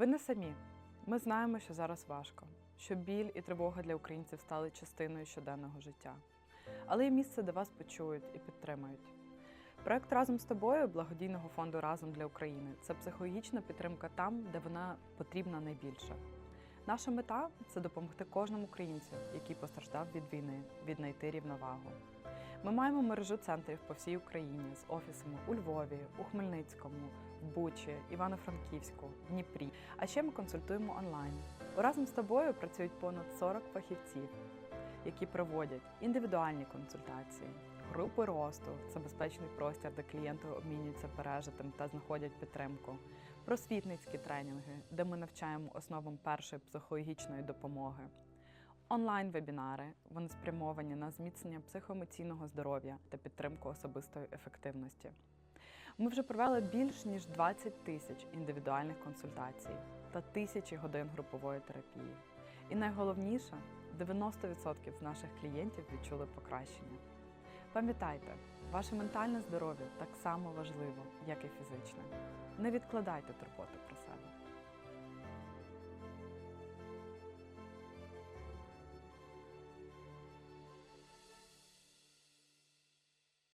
Ви не самі. Ми знаємо, що зараз важко, що біль і тривога для українців стали частиною щоденного життя. Але є місце, де вас почують і підтримають. Проект разом з тобою благодійного фонду Разом для України це психологічна підтримка там, де вона потрібна найбільше. Наша мета це допомогти кожному українцю, який постраждав від війни, віднайти рівновагу. Ми маємо мережу центрів по всій Україні з офісами у Львові, у Хмельницькому, в Бучі, Івано-Франківську, Дніпрі. А ще ми консультуємо онлайн. Разом з тобою працюють понад 40 фахівців, які проводять індивідуальні консультації, групи росту це безпечний простір, де клієнти обмінюються пережитим та знаходять підтримку. Просвітницькі тренінги, де ми навчаємо основам першої психологічної допомоги. Онлайн-вебінари вони спрямовані на зміцнення психоемоційного здоров'я та підтримку особистої ефективності. Ми вже провели більш ніж 20 тисяч індивідуальних консультацій та тисячі годин групової терапії. І найголовніше, 90% з наших клієнтів відчули покращення. Пам'ятайте, ваше ментальне здоров'я так само важливо, як і фізичне. Не відкладайте турботи про себе.